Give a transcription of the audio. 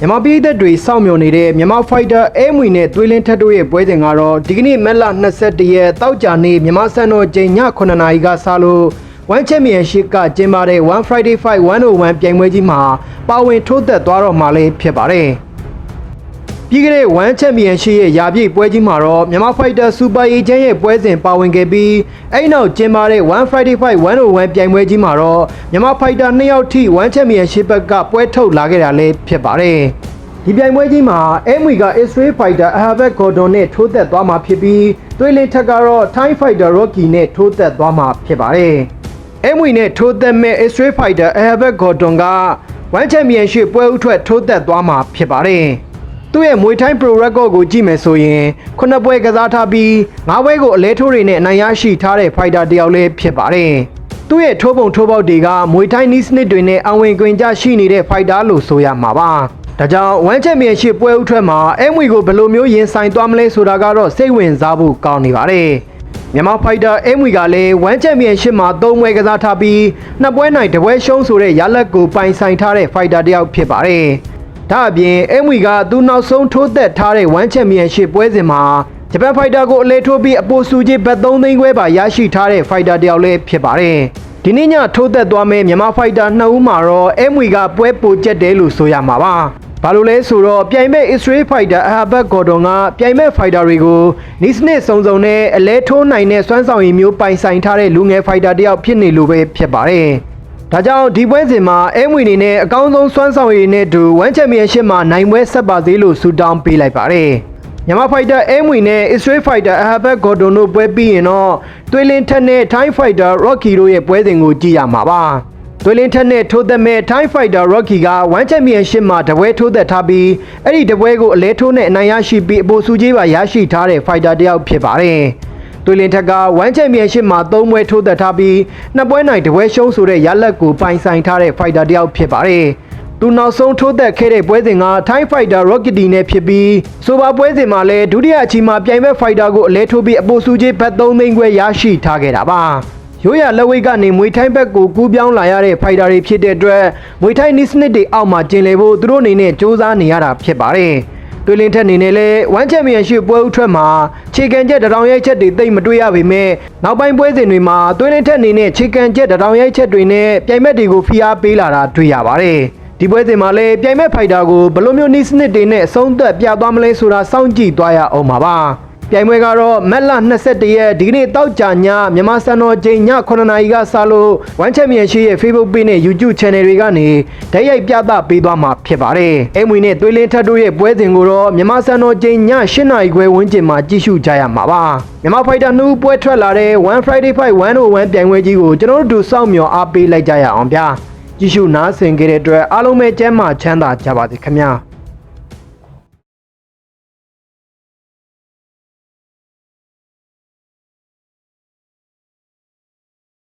မြန်မာပြည်သက်တွေစောင့်မျှော်နေတဲ့မြန်မာဖိုက်တာအဲမွေနဲ့သွေးလင်းထက်တို့ရဲ့ပွဲစဉ်ကတော့ဒီကနေ့မက်လ21ရက်တောက်ကြနေ့မြန်မာစံတော်ချိန်ည9:00နာရီကစလို့1 Championship ကကျင်းပတဲ့1 Friday Fight 101ပြိုင်ပွဲကြီးမှာပါဝင်ထိုးသက်သွားတော့မှာလည်းဖြစ်ပါတယ်။ ပြီးခဲ့တဲ့1 Championship ရဲ့ယာပြည့်ပွဲကြီးမှာတော့မြန်မာဖိုက်တာစူပါအေဂျင့်ရဲ့ပွဲစဉ်ပါဝင်ခဲ့ပြီးအဲ့နောက်ကျင်းပတဲ့1 Friday Fight 101ပြိုင်ပွဲကြီးမှာတော့မြန်မာဖိုက်တာ2ယောက်ထိ1 Championship ဘက်ကပွဲထုတ်လာခဲ့တာလည်းဖြစ်ပါတယ်။ဒီပြိုင်ပွဲကြီးမှာအဲမွေက Israel Fighter Ahabet Gordon နဲ့ထိုးသက်သွားမှာဖြစ်ပြီးသွေးလင်းထက်ကတော့ Thai Fighter Rocky နဲ့ထိုးသက်သွားမှာဖြစ်ပါတယ်။အဲမွေနဲ့ထိုးသက်မဲ့ Israel Fighter Ahabet Gordon က1 Championship ပွဲဥထွက်ထိုးသက်သွားမှာဖြစ်ပါတယ်။ သူ့ရဲ့မွေထိုင်း Pro Record ကိုကြည့်မယ်ဆိုရင်ခုနှစ်ပွဲကစားထားပြီးငါးပွဲကိုအလဲထိုးတွေနဲ့အနိုင်ရရှိထားတဲ့ fighter တစ်ယောက်လည်းဖြစ်ပါတယ်။သူ့ရဲ့ထိုးပုံထိုးပေါက်တွေကမွေထိုင်းနီးစနစ်တွေနဲ့အဝင်ခွင်ကြရှိနေတဲ့ fighter လို့ဆိုရမှာပါ။ဒါကြောင့် One Championship ပွဲဥထွက်မှာအဲမွေကိုဘယ်လိုမျိုးရင်ဆိုင်သွားမလဲဆိုတာကတော့စိတ်ဝင်စားဖို့ကောင်းနေပါတယ်။မြန်မာဖိုက်တာအဲမွေကလည်း1 Championship မှာ3ပွဲကစားထားပြီးနှစ်ပွဲနိုင်တစ်ပွဲရှုံးဆိုတဲ့ရလက်ကိုပိုင်ဆိုင်ထားတဲ့ fighter တစ်ယောက်ဖြစ်ပါတယ်။ ဒါအပြင်အဲမွေကသူနောက်ဆုံးထိုးသက်ထားတဲ့1 Championship ပွဲစဉ်မှာဂျပန်ဖိုက်တာကိုအလဲထိုးပြီးအပိုစုကြီးဘတ်3သိန်းခွဲပါရရှိထားတဲ့ fighter တစ်ယောက်လည်းဖြစ်ပါတယ်။ဒီနေ့ညထိုးသက်သွားမဲ့မြန်မာဖိုက်တာနှစ်ဦးမှာတော့အဲမွေကပွဲပိုကျက်တယ်လို့ဆိုရမှာပါ။ဘာလို့လဲဆိုတော့ပြိုင်မဲ့ Israel Fighter Ahabet Gordon ကပြိုင်မဲ့ fighter တွေကိုနီးစနစ်စုံစုံနဲ့အလဲထိုးနိုင်တဲ့စွမ်းဆောင်ရည်မျိုးပိုင်ဆိုင်ထားတဲ့လူငယ် fighter တစ်ယောက်ဖြစ်နေလို့ပဲဖြစ်ပါတယ်။ ဒါကြောင့်ဒီပွဲစဉ်မှာအဲမွေနေနဲ့အကောင်းဆုံးစွမ်းဆောင်ရည်နဲ့အတူ1 Championship မှာနိုင်ပွဲဆက်ပါသေးလို့ဆုတောင်းပေးလိုက်ပါတယ်။မြန်မာဖိုက်တာအဲမွေနဲ့ Israel Fighter Ahabet Gordon တို့ပွဲပြီးရင်တော့သွေးလင်းထက်နဲ့ Thai Fighter Rocky တို့ရဲ့ပွဲစဉ်ကိုကြည့်ရမှာပါ။သွေးလင်းထက်နဲ့ထိုးသက်မဲ့ Thai Fighter Rocky က1 Championship မှာတပွဲထိုးသက်ထားပြီးအဲ့ဒီတပွဲကိုအလဲထိုးနဲ့အနိုင်ရရှိပြီးအပိုစုကြီးပါရရှိထားတဲ့ Fighter တစ်ယောက်ဖြစ်ပါတယ်။ သွေးလင်းထက်က1 Championship မှာ3ပွဲထိုးသက်ထားပြီးနှစ်ပွဲနိုင်တပွဲရှုံးဆိုတဲ့ရလက်ကိုပိုင်ဆိုင်ထားတဲ့ Fighter တစ်ယောက်ဖြစ်ပါတယ်။သူနောက်ဆုံးထိုးသက်ခဲ့တဲ့ပွဲစဉ်က Thai Fighter Rockety နဲ့ဖြစ်ပြီးဆိုပါပွဲစဉ်မှာလည်းဒုတိယအချီမှာပြိုင်မဲ့ Fighter ကိုအလဲထိုးပြီးအပိုစုကြီးဘတ်3သိန်းခွဲရရှိထားခဲ့တာပါရိုးရလက်ဝိတ်ကနေမွေထိုင်းဘက်ကိုကူးပြောင်းလာရတဲ့ Fighter တွေဖြစ်တဲ့အတွက်မွေထိုင်းနီးစနစ်တွေအောက်မှာကျင်လည်ဖို့သူတို့အနေနဲ့စ조사နေရတာဖြစ်ပါတယ် တွေလင်းထက်နေနဲ့လဲ1 Championship ပွဲဥထွက်မှာခြေကန်ချက်တရောင်ရိုက်ချက်တွေတိတ်မတွေ့ရပေမဲ့နောက်ပိုင်းပွဲစဉ်တွေမှာတွေလင်းထက်နေနဲ့ခြေကန်ချက်တရောင်ရိုက်ချက်တွေနဲ့ပြိုင်မဲ့တွေကိုဖိအားပေးလာတာတွေ့ရပါတယ်ဒီပွဲစဉ်မှာလည်းပြိုင်မဲ့ဖိုက်တာကိုဘယ်လိုမျိုးနီးစနစ်တွေနဲ့အဆုံးသက်ပြသွားမလဲဆိုတာစောင့်ကြည့်သွားရအောင်ပါပါ ပြိုင်ပွဲကတော့မက်လ21ရက်ဒီကနေ့တောက်ကြညမြန်မာစံတော်ချိန်ည9:00နာရီကစလို့1 Championship ရဲ့ Facebook Page နဲ့ YouTube Channel တွေကနေဓာတ်ရိုက်ပြသပေးသွားမှာဖြစ်ပါတယ်အဲမွေနဲ့သွေးလင်းထက်တို့ရဲ့ပွဲစဉ်ကိုတော့မြန်မာစံတော်ချိန်ည8:00နာရီခွဲဝန်းကျင်မှာကြည့်ရှုကြရမှာပါမြန်မာဖိုက်တာ2ပွဲထွက်လာတဲ့1 Friday Fight 101ပြိုင်ပွဲကြီးကိုကျွန်တော်တို့စောင့်မျှော်အားပေးလိုက်ကြရအောင်ဗျာကြည့်ရှုနားဆင်ကြတဲ့အတွက်အားလုံးပဲကျမ်းမာချမ်းသာကြပါစေခင်ဗျာ